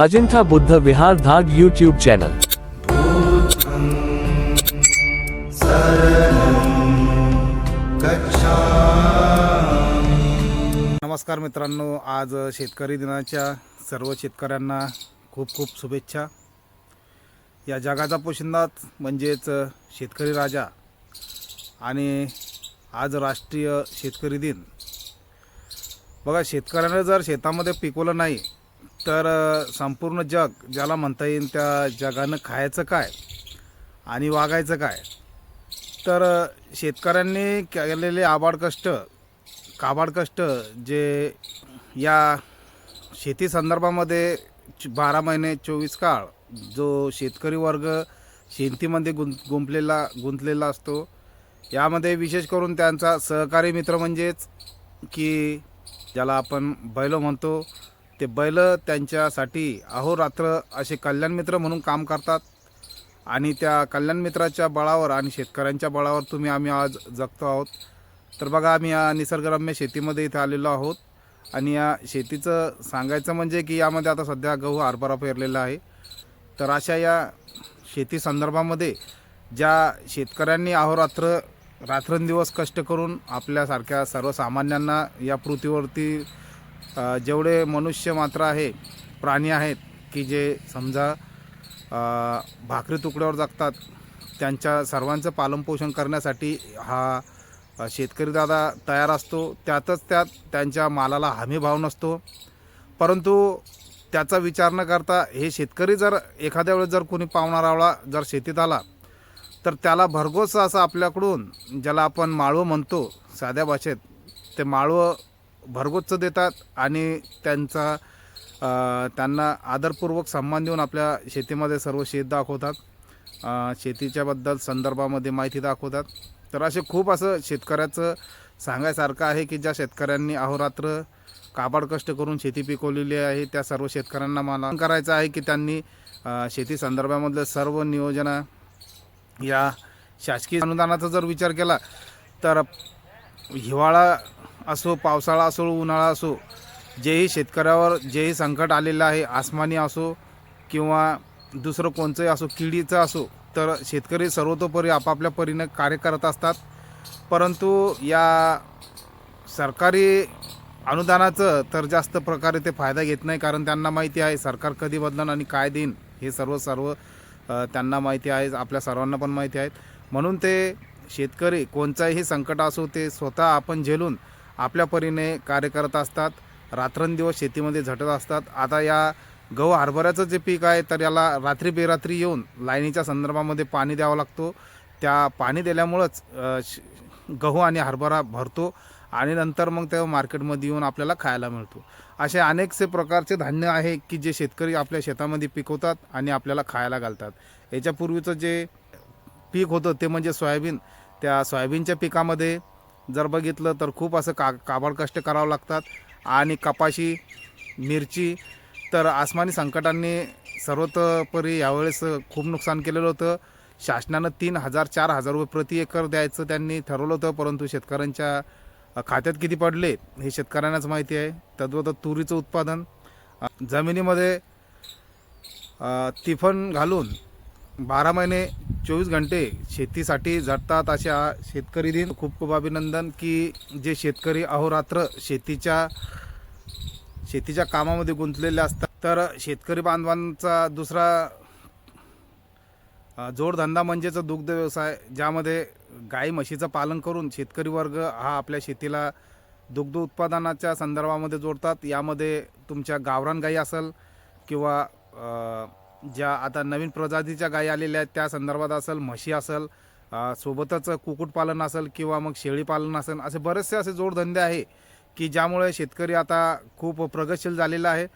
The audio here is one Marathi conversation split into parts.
अजिंठा बुद्ध विहार धाग यूट्यूब चॅनल नमस्कार मित्रांनो आज शेतकरी दिनाच्या सर्व शेतकऱ्यांना खूप खूप शुभेच्छा. या जगाचा पोशिंदाच म्हणजेच शेतकरी राजा आणि आज राष्ट्रीय शेतकरी दिन. बघा शेतकऱ्यानं जर शेतामध्ये पिकवलं नाही तर संपूर्ण जग ज्याला म्हणता येईल त्या जगानं खायचं काय आणि वागायचं काय? तर शेतकऱ्यांनी केलेले आबाड कष्ट काबाड कष्ट जे या शेती संदर्भामध्ये च- बारा महिने चोवीस काळ जो शेतकरी वर्ग शेतीमध्ये गुं गुंपलेला गुंतलेला असतो यामध्ये विशेष करून त्यांचा सहकारी मित्र म्हणजेच की ज्याला आपण बैलो म्हणतो ते बैल त्यांच्यासाठी अहोरात्र असे कल्याण मित्र म्हणून काम करतात. आणि त्या कल्याण मित्राच्या बळावर आणि शेतकऱ्यांच्या बळावर तुम्ही आम्ही आज जगतो आहोत. तर बघा आम्ही या निसर्गरम्य शेतीमध्ये इथे आलेलो आहोत. आणि या शेतीचं सांगायचं म्हणजे की यामध्ये आता सध्या गहू हरभरा पेरलेला आहे. तर अशा या शेती संदर्भामध्ये ज्या शेतकऱ्यांनी अहोरात्र रात्रंदिवस कष्ट करून आपल्यासारख्या सर्वसामान्यांना या पृथ्वीवरती जेवढे मनुष्य मात्र आहे प्राणी आहेत की जे समजा भाकरी तुकड्यावर जगतात त्यांच्या सर्वांचं पालनपोषण करण्यासाठी हा शेतकरी दादा तयार असतो. त्यातच त्यात त्यांच्या मालाला हमी भाव नसतो. परंतु त्याचा विचार न करता हे शेतकरी जर एखाद्या वेळेस जर कोणी पावणारावळा जर शेतीत आला तर त्याला भरघोस असं आपल्याकडून ज्याला आपण माळवं म्हणतो साध्या भाषेत ते माळवं भरघोसचं देतात आणि त्यांचा त्यांना आदरपूर्वक सन्मान देऊन आपल्या शेतीमध्ये सर्व शेत दाखवतात. शेतीच्याबद्दल संदर्भामध्ये माहिती दाखवतात. तर असे खूप असं शेतकऱ्याचं सांगायसारखं आहे की ज्या शेतकऱ्यांनी अहोरात्र काबाड कष्ट करून शेती पिकवलेली आहे त्या सर्व शेतकऱ्यांना मला करायचं आहे की त्यांनी शेती संदर्भामधलं सर्व नियोजन या शासकीय अनुदानाचा जर विचार केला तर हिवाळा असो पावसाळा असो उन्हाळा असो जेही शेतकऱ्यावर जेही संकट आलेलं आहे आसमानी असो किंवा दुसरं कोणचंही असो किडीचं असो तर शेतकरी सर्वतोपरी आपापल्या परीनं कार्य करत असतात. परंतु या सरकारी अनुदानाचं तर जास्त प्रकारे ते फायदा घेत नाही कारण त्यांना माहिती आहे सरकार कधी बदलन आणि काय देईन हे सर्व सर्व त्यांना माहिती आहे आपल्या सर्वांना पण माहिती आहेत म्हणून ते शेतकरी कोणचाही संकट असो ते स्वतः आपण झेलून आपल्या परीने कार्य करत असतात रात्रंदिवस शेतीमध्ये झटत असतात. आता या गहू हरभऱ्याचं जे पीक आहे तर याला रात्री बेरात्री येऊन लाईनीच्या संदर्भामध्ये पाणी द्यावं लागतो. त्या पाणी दिल्यामुळंच श- गहू आणि हरभरा भरतो आणि नंतर मग त्या मार्केटमध्ये येऊन आपल्याला खायला मिळतो. असे अनेकसे प्रकारचे धान्य आहे की जे शेतकरी आपल्या शेतामध्ये पिकवतात आणि आपल्याला खायला घालतात. याच्यापूर्वीचं जे पीक होतं ते म्हणजे सोयाबीन. त्या सोयाबीनच्या पिकामध्ये जर बघितलं तर खूप असं का काबाड कष्ट करावं लागतात. आणि कपाशी मिरची तर आसमानी संकटांनी सर्वतोपरी यावेळेस खूप नुकसान केलेलं होतं. शासनानं तीन हजार चार हजार रुपये प्रति एकर द्यायचं त्यांनी ठरवलं होतं परंतु शेतकऱ्यांच्या खात्यात किती पडले हे शेतकऱ्यांनाच माहिती आहे. तद्वत तुरीचं उत्पादन जमिनीमध्ये तिफण तिफन घालून बारा महिने चोवीस घंटे शेतीसाठी झटतात अशा शेतकरी दिन. खूप खूप अभिनंदन की जे शेतकरी अहोरात्र शेतीच्या शेतीच्या कामामध्ये गुंतलेले असतात. तर शेतकरी बांधवांचा दुसरा जोडधंदा म्हणजेच दुग्ध व्यवसाय ज्यामध्ये गाई म्हशीचं पालन करून शेतकरी वर्ग हा आपल्या शेतीला दुग्ध उत्पादनाच्या संदर्भामध्ये जोडतात. यामध्ये तुमच्या गावरान गाई असेल किंवा ज्या आता नवीन प्रजातीच्या गायी आलेल्या आहेत त्या संदर्भात असेल म्हशी असेल सोबतच कुक्कुटपालन असेल किंवा मग शेळीपालन असेल असे बरेचसे असे जोडधंदे आहे की ज्यामुळे शेतकरी आता खूप प्रगतशील झालेला आहे.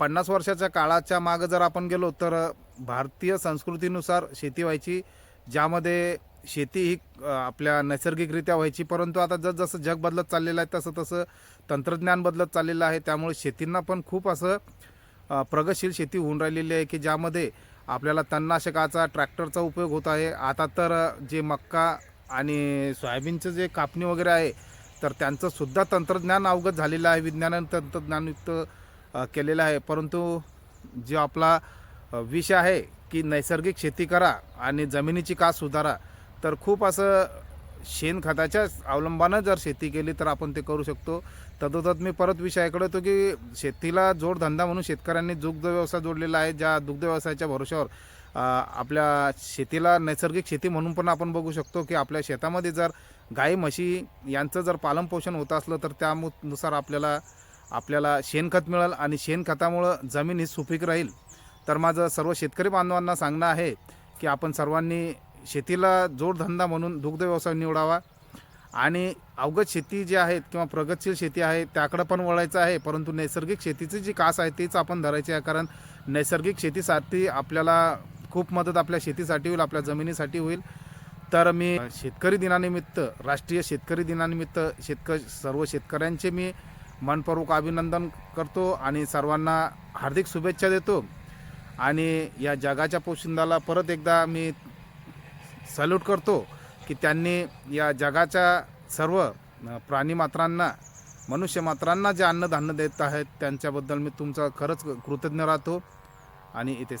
पन्नास वर्षाच्या काळाच्या मागं जर आपण गेलो तर भारतीय संस्कृतीनुसार शेती व्हायची ज्यामध्ये शेती ही आपल्या नैसर्गिकरित्या व्हायची परंतु आता जसजसं जग बदलत चाललेलं आहे तसं तसं तंत्रज्ञान बदलत चाललेलं आहे त्यामुळे शेतींना पण खूप असं प्रगतशील शेती होऊन राहिलेली आहे की ज्यामध्ये आपल्याला तणनाशकाचा ट्रॅक्टरचा उपयोग होत आहे. आता तर जे मक्का आणि सोयाबीनचं जे कापणी वगैरे आहे तर त्यांचंसुद्धा तंत्रज्ञान अवगत झालेलं आहे. विज्ञान तंत्रज्ञानयुक्त केलेलं आहे. परंतु जो आपला विष विषय आहे की नैसर्गिक शेती करा आणि जमिनीची का सुधारा तर खूप असं शेणखताच्या अवलंबानं जर शेती केली तर आपण ते करू शकतो. तदोतत मी परत विषयाकडे होतो की शेतीला जोडधंदा म्हणून शेतकऱ्यांनी दुग्ध व्यवसाय जोडलेला आहे ज्या दुग्ध व्यवसायाच्या भरोश्यावर आपल्या शेतीला नैसर्गिक शेती म्हणून पण आपण बघू शकतो की आपल्या शेतामध्ये जर गाई म्हशी यांचं जर पालनपोषण होत असलं तर त्यानुसार आपल्याला आपल्याला शेणखत मिळेल आणि शेणखतामुळं जमीन ही सुपीक राहील. तर माझं सर्व शेतकरी बांधवांना सांगणं आहे की आपण सर्वांनी शेतीला जोडधंदा म्हणून दुग्ध व्यवसाय निवडावा. आणि अवगत शेती जी आहेत किंवा प्रगतशील शेती आहे त्याकडं पण वळायचं आहे परंतु नैसर्गिक शेतीची जी कास आहे तीच आपण धरायची आहे कारण नैसर्गिक शेतीसाठी आपल्याला खूप मदत आपल्या शेतीसाठी होईल आपल्या जमिनीसाठी होईल. तर मी शेतकरी दिनानिमित्त राष्ट्रीय शेतकरी दिनानिमित्त शेतक सर्व शेतकऱ्यांचे मी मनपूर्वक अभिनंदन करतो आणि सर्वांना हार्दिक शुभेच्छा देतो. आणि या जगाच्या पोशिंदाला परत एकदा मी सल्यूट करतो. की त्यांनी या जगाच्या सर्व प्राणीमात्रांना मनुष्यमात्रांना जे अन्नधान्य देत आहेत त्यांच्याबद्दल मी तुमचा खरंच कृतज्ञ राहतो. आणि इथेच